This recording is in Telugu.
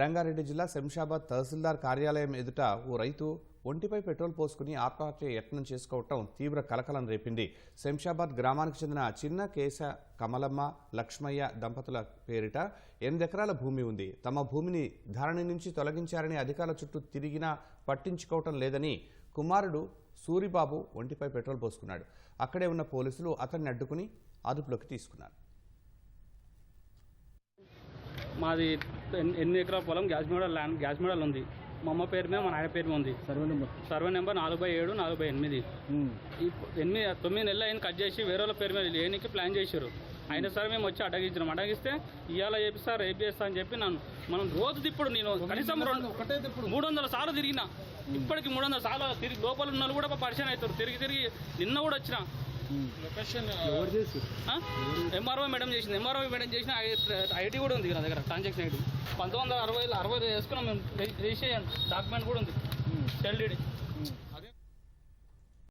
రంగారెడ్డి జిల్లా శంషాబాద్ తహసీల్దార్ కార్యాలయం ఎదుట ఓ రైతు ఒంటిపై పెట్రోల్ పోసుకుని ఆత్మహత్య యత్నం చేసుకోవటం తీవ్ర కలకలం రేపింది. శంషాబాద్ గ్రామానికి చెందిన చిన్న కేశ కమలమ్మ లక్ష్మయ్య దంపతుల పేరిట ఎనిమిది ఎకరాల భూమి ఉంది. తమ భూమిని ధరణి నుంచి తొలగించారని అధికారుల చుట్టూ తిరిగినా పట్టించుకోవటం లేదని కుమారుడు సూరిబాబు ఒంటిపై పెట్రోల్ పోసుకున్నాడు. అక్కడే ఉన్న పోలీసులు అతన్ని అడ్డుకుని అదుపులోకి తీసుకున్నారు. మాది ఎన్ని ఎకరాల పొలం? Gas model land gas model ఉంది. మా అమ్మ పేరు మీద మా నాయన పేరు మీద ఉంది. Survey number. సర్వే నెంబర్ నాలుగు బై ఏడు నాలుగు బై ఎనిమిది. ఈ ఎనిమిది తొమ్మిది నెలలు అయిన కట్ చేసి వేరే వాళ్ళ పేరు మీద లేనికి ప్లాన్ చేశారు అయినా సరే మేము వచ్చి అడగించినాం అడగిస్తే ఇవాళ చేపిస్తా రేపు చేస్తా? అని చెప్పి నన్ను మనం రోజు తిప్పుడు నేను కనీసం రెండు ఒకటే ఇప్పుడు. మూడు వందల సార్లు తిరిగిన. ఇప్పటికి మూడు వందల సార్లు తిరిగి లోపల ఉన్న కూడా పరిచయం అవుతారు. తిరిగి తిరిగి నిన్న కూడా వచ్చిన. లొకేషన్ ఎంఆర్ఓ మేడం చేసింది. ఎంఆర్ఓ మేడం చేసిన ఐడి కూడా ఉంది నా దగ్గర ట్రాన్సాక్షన్ ఐడి. పంతొమ్మిది వందల అరవై అరవై వేసుకున్నాం మేము రిజిస్ట్రేషన్ డాక్యుమెంట్ కూడా ఉంది. ఎల్ఈడి.